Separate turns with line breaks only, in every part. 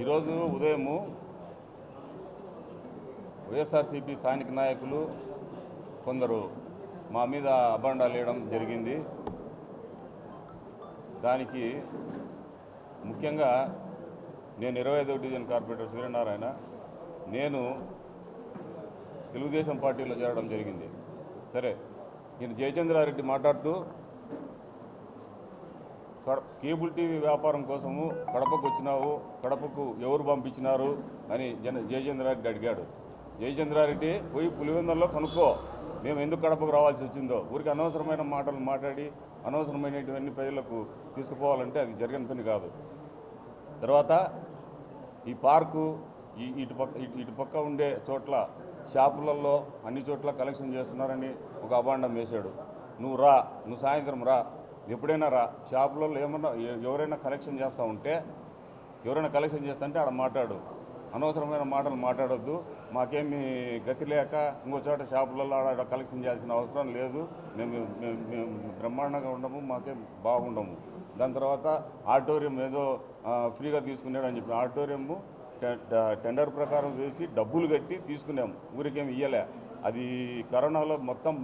ఈరోజు ఉదయము వైఎస్ఆర్సీపీ స్థానిక నాయకులు కొందరు మా మీద అబాండాలు వేయడం జరిగింది. దానికి ముఖ్యంగా నేను ఇరవై ఐదో డివిజన్ కార్పొరేటర్ సూర్యనారాయణ నేను తెలుగుదేశం పార్టీలో చేరడం జరిగింది. సరే నేను జయచంద్రారెడ్డి మాట్లాడుతూ కేబుల్ టీవీ వ్యాపారం కోసము కడపకు వచ్చినావు కడపకు ఎవరు పంపించినారు అని జన జయచంద్రారెడ్డి అడిగాడు. జయచంద్రారెడ్డి పోయి పులివెందుల్లో కనుక్కో. మేము ఎందుకు కడపకు రావాల్సి వచ్చిందో? ఊరికి అనవసరమైన మాటలు మాట్లాడి అనవసరమైనటువంటి ప్రజలకు తీసుకుపోవాలంటే అది జరిగిన పని కాదు. తర్వాత ఈ పార్కు ఈ ఇటు పక్క ఇటు ఇటు పక్క ఉండే చోట్ల షాపులలో అన్ని చోట్ల కలెక్షన్ చేస్తున్నారని ఒక అభాండం వేశాడు. నువ్వు రా నువ్వు సాయంత్రం రా ఎప్పుడైనా రా షాపులలో ఏమన్నా ఎవరైనా కలెక్షన్ చేస్తూ ఉంటే ఎవరైనా కలెక్షన్ చేస్తుంటే ఆడ మాట్లాడు. అనవసరమైన మాటలు మాట్లాడొద్దు. మాకేమి గతి లేక ఇంకో చోట షాపులలో ఆడ ఆడ కలెక్షన్ చేయాల్సిన అవసరం లేదు. మేము మేము బ్రహ్మాండంగా ఉండము మాకేం బాగుండము. దాని తర్వాత ఆడిటోరియం ఏదో ఫ్రీగా తీసుకున్నాడు అని చెప్పి ఆడిటోరియము టె- టెండర్ ప్రకారం వేసి డబ్బులు కట్టి తీసుకున్నాము. ఊరికేమి ఇయ్యలే. అది కరోనాలో మొత్తం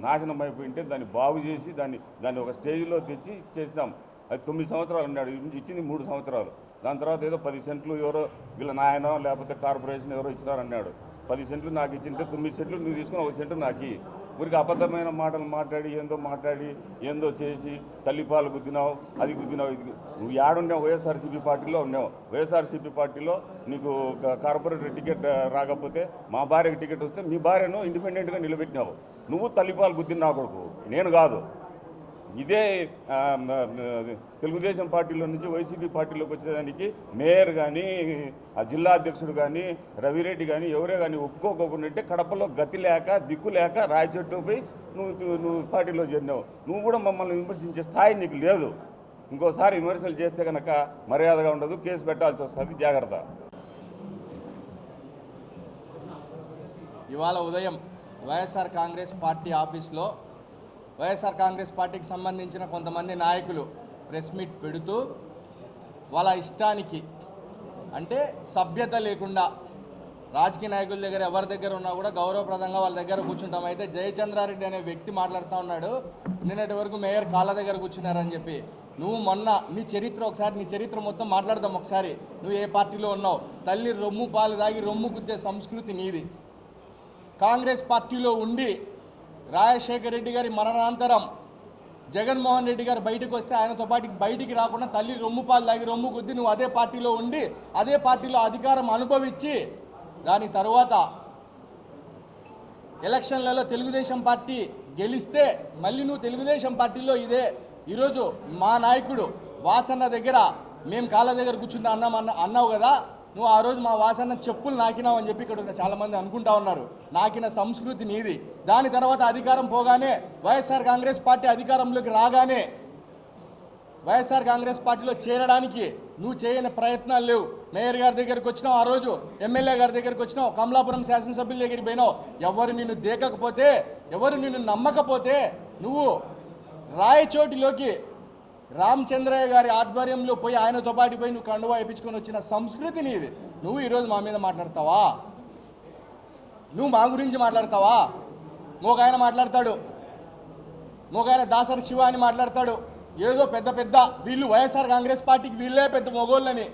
నాశనం అయిపోయింటే దాన్ని బాగు చేసి దాన్ని దాన్ని ఒక స్టేజ్లో తెచ్చి చేసినాం. అది తొమ్మిది సంవత్సరాలు అన్నాడు. ఇచ్చింది మూడు సంవత్సరాలు. దాని తర్వాత ఏదో పది సెంట్లు ఎవరో వీళ్ళ నాయన లేకపోతే కార్పొరేషన్ ఎవరో ఇచ్చినారన్నాడు. పది సెంట్లు నాకు ఇచ్చింటే తొమ్మిది సెంట్లు నువ్వు తీసుకుని ఒక సెంటు నాకు. ఊరికి అబద్ధమైన మాటలు మాట్లాడి ఏందో మాట్లాడి ఏందో చేసి తల్లిపాలు గుద్దినావు అది గుద్దినావు ఇది నువ్వు యాడున్నావు? వైఎస్ఆర్సీపీ పార్టీలో ఉన్నావు. వైఎస్ఆర్సీపీ పార్టీలో నీకు కార్పొరేటర్ టికెట్ రాకపోతే మా భార్యకి టికెట్ వస్తే మీ భార్యను ఇండిపెండెంట్గా నిలబెట్టినావు. నువ్వు తల్లిపాలు గుద్దిన నా కొడుకు. నేను కాదు. ఇదే తెలుగుదేశం పార్టీలో నుంచి వైసీపీ పార్టీలోకి వచ్చేదానికి మేయర్ కానీ ఆ జిల్లా అధ్యక్షుడు కానీ రవిరెడ్డి కానీ ఎవరే కానీ ఒప్పుకోకుండా కడపలో గతి లేక దిక్కు లేక రాయచోటు పోయి నువ్వు నువ్వు- నువ్వు పార్టీలో చేరినావు. నువ్వు కూడా మమ్మల్ని విమర్శించే స్థాయి నీకు లేదు. ఇంకోసారి విమర్శలు చేస్తే కనుక మర్యాదగా ఉండదు కేసు పెట్టాల్సి వస్తుంది. జాగ్రత్త.
ఇవాళ ఉదయం వైఎస్ఆర్ కాంగ్రెస్ పార్టీ ఆఫీస్లో వైఎస్ఆర్ కాంగ్రెస్ పార్టీకి సంబంధించిన కొంతమంది నాయకులు ప్రెస్ మీట్ పెడుతూ వాళ్ళ ఇష్టానికి అంటే సభ్యత లేకుండా రాజకీయ నాయకుల దగ్గర ఎవరి దగ్గర ఉన్నా కూడా గౌరవప్రదంగా వాళ్ళ దగ్గర కూర్చుంటాం. అయితే జయచంద్రారెడ్డి అనే వ్యక్తి మాట్లాడుతూ ఉన్నాడు. నిన్నటి వరకు మేయర్ కాళ్ళ దగ్గర కూర్చున్నారని చెప్పి నువ్వు మొన్న నీ చరిత్ర ఒకసారి నీ చరిత్ర మొత్తం మాట్లాడదాం ఒకసారి. నువ్వు ఏ పార్టీలో ఉన్నావు? తల్లి రొమ్ము పాలు దాగి రొమ్ము కుద్దే సంస్కృతి నీది. కాంగ్రెస్ పార్టీలో ఉండి రాజశేఖర రెడ్డి గారి మరణానంతరం జగన్మోహన్ రెడ్డి గారు బయటకు వస్తే ఆయనతో పాటు బయటికి రాకుండా తల్లి రొమ్ము పాలు దాగి రొమ్ము కొద్ది నువ్వు అదే పార్టీలో ఉండి అదే పార్టీలో అధికారం అనుభవించి దాని తరువాత ఎలక్షన్లలో తెలుగుదేశం పార్టీ గెలిస్తే మళ్ళీ నువ్వు తెలుగుదేశం పార్టీలో ఇదే. ఈరోజు మా నాయకుడు వాసన్న దగ్గర మేము కాళ్ళ దగ్గర కూర్చుంటే అన్నాం అన్న అన్నావు కదా నువ్వు ఆ రోజు మా వాసన్న చెప్పులు నాకినావు అని చెప్పి ఇక్కడ ఉన్న చాలామంది అనుకుంటా ఉన్నారు. నాకిన సంస్కృతి నీది. దాని తర్వాత అధికారం పోగానే వైఎస్ఆర్ కాంగ్రెస్ పార్టీ అధికారంలోకి రాగానే వైఎస్ఆర్ కాంగ్రెస్ పార్టీలో చేరడానికి నువ్వు చేయని ప్రయత్నాలు లేవు. మేయర్ గారి దగ్గరికి వచ్చినావు ఆ రోజు ఎమ్మెల్యే గారి దగ్గరికి వచ్చినావు కమలాపురం శాసనసభ్యుల దగ్గరికి పోయినావు. ఎవరు నిన్ను దేకకపోతే ఎవరు నిన్ను నమ్మకపోతే నువ్వు రాయచోటిలోకి రామచంద్రయ్య గారి ఆధ్వర్యంలో పోయి ఆయనతో పాటు పోయి నువ్వు కండువా వేయించుకొని వచ్చిన సంస్కృతి నీది. నువ్వు ఈరోజు మా మీద మాట్లాడతావా? నువ్వు మా గురించి మాట్లాడతావా? ఒక ఆయన మాట్లాడతాడు. ఒక ఆయన దాసరి శివ అని మాట్లాడతాడు. ఏదో పెద్ద పెద్ద వీళ్ళు వైఎస్ఆర్ కాంగ్రెస్ పార్టీకి వీళ్ళే పెద్ద మొగోళ్ళని.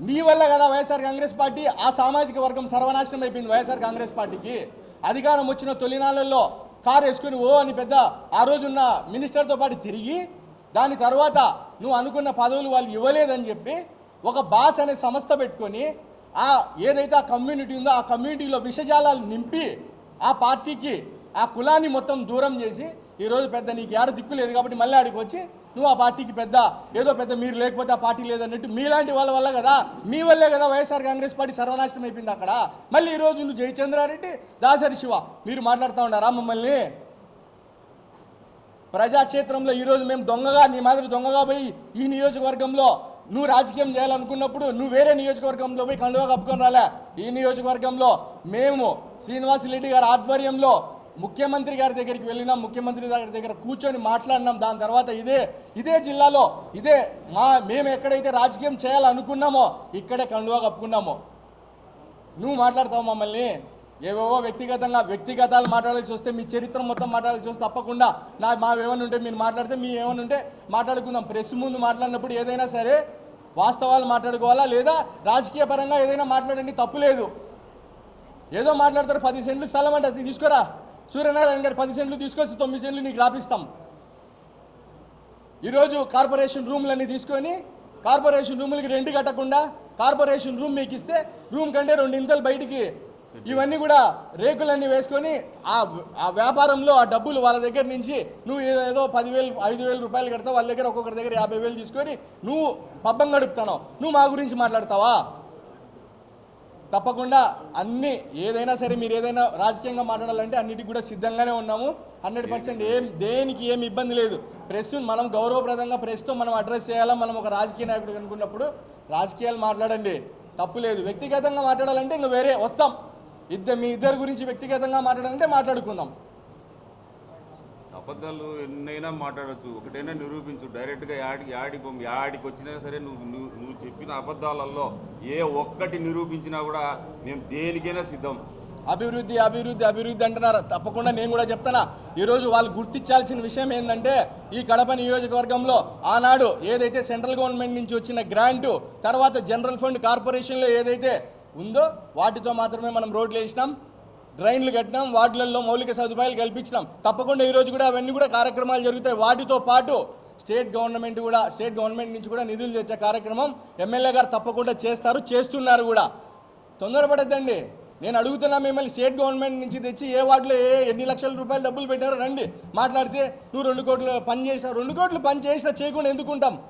నీ వల్ల కదా వైఎస్ఆర్ కాంగ్రెస్ పార్టీ ఆ సామాజిక వర్గం సర్వనాశనం అయిపోయింది వైఎస్ఆర్ కాంగ్రెస్ పార్టీకి. అధికారం వచ్చిన తొలినాళ్ళల్లో కారు వేసుకుని ఓ అని పెద్ద ఆ రోజున్న మినిస్టర్తో పాటు తిరిగి దాని తర్వాత నువ్వు అనుకున్న పదవులు వాళ్ళు ఇవ్వలేదని చెప్పి ఒక బాస్ అనే సంస్థ పెట్టుకొని ఆ ఏదైతే ఆ కమ్యూనిటీ ఉందో ఆ కమ్యూనిటీలో విషజాలాలు నింపి ఆ పార్టీకి ఆ కులాన్ని మొత్తం దూరం చేసి ఈరోజు పెద్ద నీకు ఏడ దిక్కు లేదు కాబట్టి మళ్ళీ ఆడికి వచ్చి నువ్వు ఆ పార్టీకి పెద్ద ఏదో పెద్ద మీరు లేకపోతే ఆ పార్టీ లేదన్నట్టు మీలాంటి వాళ్ళ వల్ల కదా మీ వల్లే కదా వైఎస్ఆర్ కాంగ్రెస్ పార్టీ సర్వనాశనం అయిపోయింది అక్కడ. మళ్ళీ ఈరోజు నువ్వు జయచంద్రారెడ్డి దాసరి శివ మీరు మాట్లాడుతూ ఉన్నారా మమ్మల్ని? ప్రజాక్షేత్రంలో ఈరోజు మేము దొంగగా నీ మాదిరి దొంగగా పోయి ఈ నియోజకవర్గంలో నువ్వు రాజకీయం చేయాలనుకున్నప్పుడు నువ్వు వేరే నియోజకవర్గంలో పోయి కండువా కప్పుకొని రాలే. ఈ నియోజకవర్గంలో మేము శ్రీనివాస్ రెడ్డి గారి ఆధ్వర్యంలో ముఖ్యమంత్రి గారి దగ్గరికి వెళ్ళినాం ముఖ్యమంత్రి గారి దగ్గర కూర్చొని మాట్లాడినాం. దాని తర్వాత ఇదే ఇదే జిల్లాలో ఇదే మా మేము ఎక్కడైతే రాజకీయం చేయాలనుకున్నామో ఇక్కడే కండువా కప్పుకున్నామో. నువ్వు మాట్లాడతావు మమ్మల్ని? ఏవేవో వ్యక్తిగతంగా వ్యక్తిగతాలు మాట్లాడాల్సి వస్తే మీ చరిత్ర మొత్తం మాట్లాడాల్సి వస్తే తప్పకుండా నా మా ఏమైనా ఉంటే మీరు మాట్లాడితే మీ ఏమైనా ఉంటే మాట్లాడుకుందాం. ప్రెస్ ముందు మాట్లాడినప్పుడు ఏదైనా సరే వాస్తవాలు మాట్లాడుకోవాలా? లేదా రాజకీయ పరంగా ఏదైనా మాట్లాడండి తప్పు లేదు. ఏదో మాట్లాడతారు పది సెంట్లు స్థలం అంటే అది తీసుకురా. సూర్యనారాయణ గారు పది సెంట్లు తీసుకొచ్చి తొమ్మిది సెంట్లు నీకు రాపిస్తాం. ఈరోజు కార్పొరేషన్ రూమ్లన్నీ తీసుకొని కార్పొరేషన్ రూములకి రెంట్ కట్టకుండా కార్పొరేషన్ రూమ్ మీకు ఇస్తే రూమ్ కంటే రెండు ఇంతలు బయటికి ఇవన్నీ కూడా రేకులన్నీ వేసుకొని ఆ ఆ వ్యాపారంలో ఆ డబ్బులు వాళ్ళ దగ్గర నుంచి నువ్వు ఏదో పదివేలు ఐదు వేలు రూపాయలు కడతావు వాళ్ళ దగ్గర ఒక్కొక్కరి దగ్గర యాభై వేలు తీసుకొని నువ్వు పబ్బం గడుపుతావు నువ్వు మా గురించి మాట్లాడతావా? తప్పకుండా అన్ని ఏదైనా సరే మీరు ఏదైనా రాజకీయంగా మాట్లాడాలంటే అన్నిటికి కూడా సిద్ధంగానే ఉన్నాము. హండ్రెడ్ పర్సెంట్ ఏం దేనికి ఏం ఇబ్బంది లేదు. ప్రెస్ మనం గౌరవప్రదంగా ప్రెస్తో మనం అడ్రస్ చేయాలా? మనం ఒక రాజకీయ నాయకుడు అనుకున్నప్పుడు రాజకీయాలు మాట్లాడండి. తప్పు లేదు. వ్యక్తిగతంగా మాట్లాడాలంటే ఇంకా వేరే వస్తాం. ఇద్దరు మీ ఇద్దరు గురించి వ్యక్తిగతంగా మాట్లాడాలంటే మాట్లాడుకుందాం.
అబద్ధాలు ఎన్నైనా మాట్లాడొచ్చు. ఒకటైనా నిరూపించు. డైరెక్ట్గా యాడి పంపి యాడికి వచ్చినా సరే నువ్వు నువ్వు నువ్వు చెప్పిన అబద్ధాలలో ఏ ఒక్కటి నిరూపించినా కూడా మేము దేనికైనా సిద్ధం.
అభివృద్ధి అభివృద్ధి అభివృద్ధి అంటున్నారు. తప్పకుండా నేను కూడా చెప్తానా. ఈరోజు వాళ్ళు గుర్తించాల్సిన విషయం ఏంటంటే ఈ కడప నియోజకవర్గంలో ఆనాడు ఏదైతే సెంట్రల్ గవర్నమెంట్ నుంచి వచ్చిన గ్రాంటు తర్వాత జనరల్ ఫండ్ కార్పొరేషన్లో ఏదైతే ఉందో వాటితో మాత్రమే మనం రోడ్లు వేసినాం డ్రైన్లు కట్టినాం వాటిలలో మౌలిక సదుపాయాలు కల్పించినాం. తప్పకుండా ఈరోజు కూడా అవన్నీ కూడా కార్యక్రమాలు జరుగుతాయి. వాటితో పాటు స్టేట్ గవర్నమెంట్ కూడా స్టేట్ గవర్నమెంట్ నుంచి కూడా నిధులు తెచ్చే కార్యక్రమం ఎమ్మెల్యే గారు తప్పకుండా చేస్తారు చేస్తున్నారు కూడా. తొందరపడద్దండి. నేను అడుగుతున్నా మిమ్మల్ని స్టేట్ గవర్నమెంట్ నుంచి తెచ్చి ఏ వార్డులో ఏ ఎన్ని లక్షల రూపాయలు డబ్బులు పెట్టారో రండి. మాట్లాడితే నువ్వు రెండు కోట్లు పని చేసిన రెండు కోట్లు పని చేసినా చేయకుండా ఎందుకుంటాం?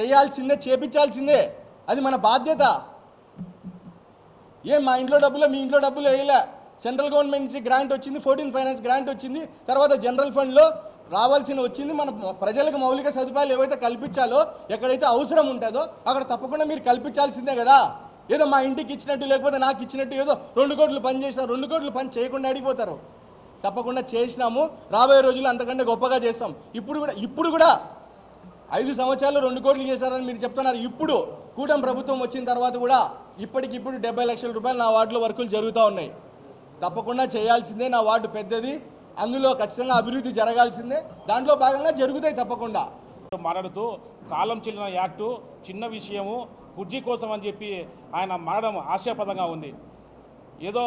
చేయాల్సిందే చేపించాల్సిందే. అది మన బాధ్యత. ఏం మా ఇంట్లో డబ్బులు మీ ఇంట్లో డబ్బులు వేయలే సెంట్రల్ గవర్నమెంట్ నుంచి గ్రాంట్ వచ్చింది ఫోర్టీన్ ఫైనాన్స్ గ్రాంట్ వచ్చింది. తర్వాత జనరల్ ఫండ్లో రావాల్సిన వచ్చింది మన ప్రజలకు మౌలిక సదుపాయాలు ఏవైతే కల్పించాలో ఎక్కడైతే అవసరం ఉంటుందో అక్కడ తప్పకుండా మీరు కల్పించాల్సిందే కదా. ఏదో మా ఇంటికి ఇచ్చినట్టు లేకపోతే నాకు ఇచ్చినట్టు ఏదో రెండు కోట్లు పని చేసిన రెండు కోట్లు పని చేయకుండా అడిగిపోతారు తప్పకుండా చేసినాము రాబోయే రోజుల్లో అంతకంటే గొప్పగా చేస్తాం. ఇప్పుడు కూడా ఇప్పుడు కూడా ఐదు సంవత్సరాలు రెండు కోట్లు చేశారని మీరు చెప్తున్నారు ఇప్పుడు. కూటమి ప్రభుత్వం వచ్చిన తర్వాత కూడా ఇప్పటికిప్పుడు డెబ్బై లక్షల రూపాయలు నా వార్డులో వర్కులు జరుగుతూ ఉన్నాయి. తప్పకుండా చేయాల్సిందే నా వార్డు పెద్దది. అందులో ఖచ్చితంగా అభివృద్ధి జరగాల్సిందే. దాంట్లో భాగంగా జరుగుతాయి తప్పకుండా.
మాట్లాడుతూ కాలం చెల్లిన యాక్టు చిన్న విషయము కుర్జీ కోసం అని చెప్పి ఆయన మారడం హాస్యాపదంగా ఉంది. ఏదో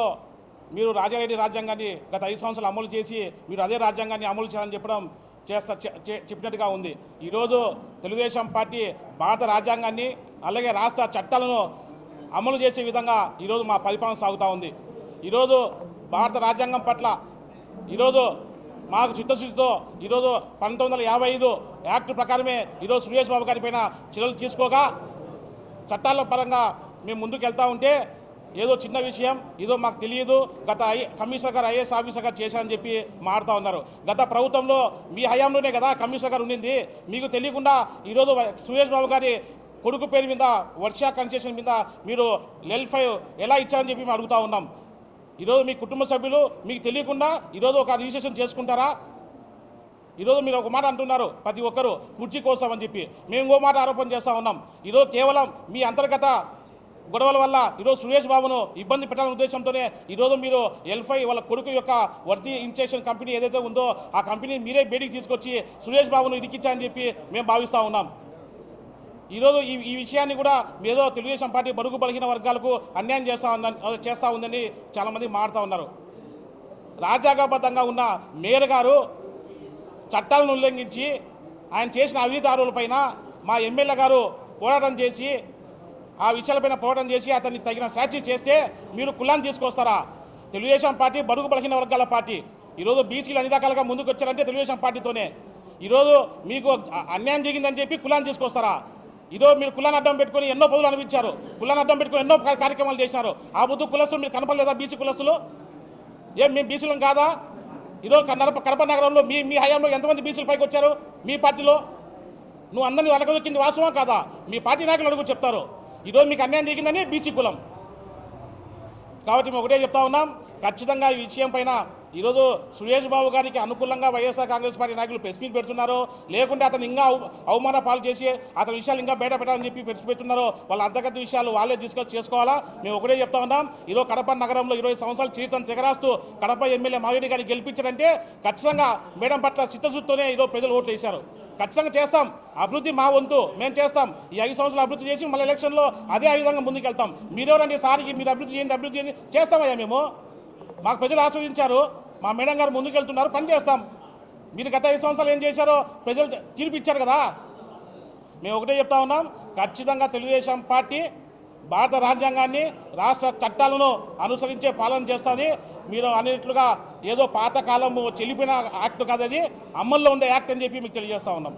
మీరు రాజారెడ్డి రాజ్యాంగాన్ని గత ఐదు సంవత్సరాలు అమలు చేసి మీరు అదే రాజ్యాంగాన్ని అమలు చేయాలని చెప్పడం చేస్తా చె- చెప్పినట్టుగా ఉంది. ఈరోజు తెలుగుదేశం పార్టీ భారత రాజ్యాంగాన్ని అలాగే రాష్ట్ర చట్టాలను అమలు చేసే విధంగా ఈరోజు మా పరిపాలన సాగుతూ ఉంది. ఈరోజు భారత రాజ్యాంగం పట్ల ఈరోజు మాకు చిత్తశుద్ధితో ఈరోజు పంతొమ్మిది వందల యాభై ఐదు యాక్ట్ ప్రకారమే ఈరోజు సురేష్ బాబు గారి పైన చర్యలు తీసుకోగా చట్టాల పరంగా మేము ముందుకు వెళ్తూ ఉంటే ఏదో చిన్న విషయం ఏదో మాకు తెలియదు. గత ఐ కమిషనర్ గారు ఐఏఎస్ ఆఫీసర్ గారు చేశారని చెప్పి మాడుతూ ఉన్నారు. గత ప్రభుత్వంలో మీ హయాంలోనే కదా కమిషనర్ గారు ఉండింది. మీకు తెలియకుండా ఈరోజు సురేష్ బాబు గారి కొడుకు పేరు మీద వర్ష కన్సెషన్ మీద మీరు లెల్ ఫైవ్ ఎలా ఇచ్చారని చెప్పి మేము అడుగుతా ఉన్నాం. ఈరోజు మీ కుటుంబ సభ్యులు మీకు తెలియకుండా ఈరోజు ఒక రిజిస్ట్రేషన్ చేసుకుంటారా? ఈరోజు మీరు ఒక మాట అంటున్నారు ప్రతి ఒక్కరు కుర్చీ కోసం అని చెప్పి. మేము ఇంకో మాట ఆరోపణ చేస్తూ ఉన్నాం. ఈరోజు కేవలం మీ అంతర్గత గొడవల వల్ల ఈరోజు సురేష్ బాబును ఇబ్బంది పెట్టాలనే ఉద్దేశంతోనే ఈరోజు మీరు ఎల్ఫై వాళ్ళ కొడుకు యొక్క వర్తి ఇన్స్టేషన్ కంపెనీ ఏదైతే ఉందో ఆ కంపెనీ మీరే బయటికి తీసుకొచ్చి సురేష్ బాబును ఇరికిచ్చారని చెప్పి మేము భావిస్తూ ఉన్నాం. ఈరోజు ఈ ఈ విషయాన్ని కూడా ఏదో తెలుగుదేశం పార్టీ బడుగు బలిగిన వర్గాలకు అన్యాయం చేస్తా ఉందని చేస్తూ ఉందని చాలామంది మాడుతూ ఉన్నారు. రాజ్యాంగబద్ధంగా ఉన్న మేయర్ గారు చట్టాలను ఉల్లంఘించి ఆయన చేసిన అవినీతి ఆరోపణలపైన మా ఎమ్మెల్యే గారు పోరాటం చేసి ఆ విషయాలపైన పోరాటం చేసి అతన్ని తగిన శాచి చేస్తే మీరు కులాన్ని తీసుకొస్తారా? తెలుగుదేశం పార్టీ బడుగు బలహీన వర్గాల పార్టీ. ఈరోజు బీసీలు అన్ని రకాలుగా ముందుకు వచ్చారంటే తెలుగుదేశం పార్టీతోనే. ఈరోజు మీకు అన్యాయం జరిగిందని చెప్పి కులాన్ని తీసుకొస్తారా? ఈరోజు మీరు కులాన్ని అడ్డం పెట్టుకొని ఎన్నో పదవులు అనిపించారు కులాన్ని అడ్డం పెట్టుకుని ఎన్నో కార్యక్రమాలు చేశారు. ఆ బుద్ధు కులస్తులు మీరు కనపడలేదా బీసీ కులస్తులు? ఏం మేము బీసీలం కాదా? ఈరోజు కడప కడప నగరంలో మీ మీ హయాంలో ఎంతమంది బీసీలు పైకి వచ్చారు మీ పార్టీలో? నువ్వు అందరినీ అడగదొక్కింది వాస్తవం కాదా? మీ పార్టీ నాయకులు అడుగు చెప్తారు. ఈరోజు మీకు అన్యాయం జరిగిందని బీసీ కులం. కాబట్టి మేము ఒకటే చెప్తా ఉన్నాం ఖచ్చితంగా ఈ విషయం పైన ఈరోజు సురేష్ బాబు గారికి అనుకూలంగా వైఎస్ఆర్ కాంగ్రెస్ పార్టీ నాయకులు ప్రెస్ మీట్ పెడుతున్నారు. లేకుంటే అతను ఇంకా అవమాన పాలు చేసి అతని విషయాలు ఇంకా బయట పెట్టాలని చెప్పి పెట్టి పెట్టున్నారు వాళ్ళ అంతర్గత విషయాలు వాళ్ళే డిస్కస్ చేసుకోవాలా? మేము ఒకటే చెప్తా ఉన్నాం ఈరోజు కడప నగరంలో ఇరవై సంవత్సరాల చరిత్రను తెగరాస్తూ కడప ఎమ్మెల్యే మావిడి గారిని గెలిపించారంటే ఖచ్చితంగా మేడం పట్ల చిత్తశుద్ధితోనే ఈరోజు ప్రజలు ఓట్లు వేశారు. ఖచ్చితంగా చేస్తాం. అభివృద్ధి మా వంతు. మేము చేస్తాం. ఈ ఐదు సంవత్సరాలు అభివృద్ధి చేసి మళ్ళీ ఎలక్షన్లో అదే ఆ విధంగా ముందుకెళ్తాం. మీరెవరండి సారికి? మీరు అభివృద్ధి చేయండి అభివృద్ధి చేయండి. చేస్తామయ్యా మేము. మాకు ప్రజలు ఆస్వాదించారు మా మేడం గారు ముందుకెళ్తున్నారు. పని చేస్తాం. మీరు గత ఐదు సంవత్సరాలు ఏం చేశారో ప్రజలు తీర్పు ఇచ్చారు కదా. మేము ఒకటే చెప్తా ఉన్నాం. ఖచ్చితంగా తెలుగుదేశం పార్టీ భారత రాజ్యాంగాన్ని రాష్ట్ర చట్టాలను అనుసరించే పాలన చేస్తుంది. మీరు అనేట్లుగా ఏదో పాతకాలము చెల్లిపోయిన యాక్ట్ కాదు అది అమల్లో ఉండే యాక్ట్ అని చెప్పి మీకు తెలియజేస్తా ఉన్నాం.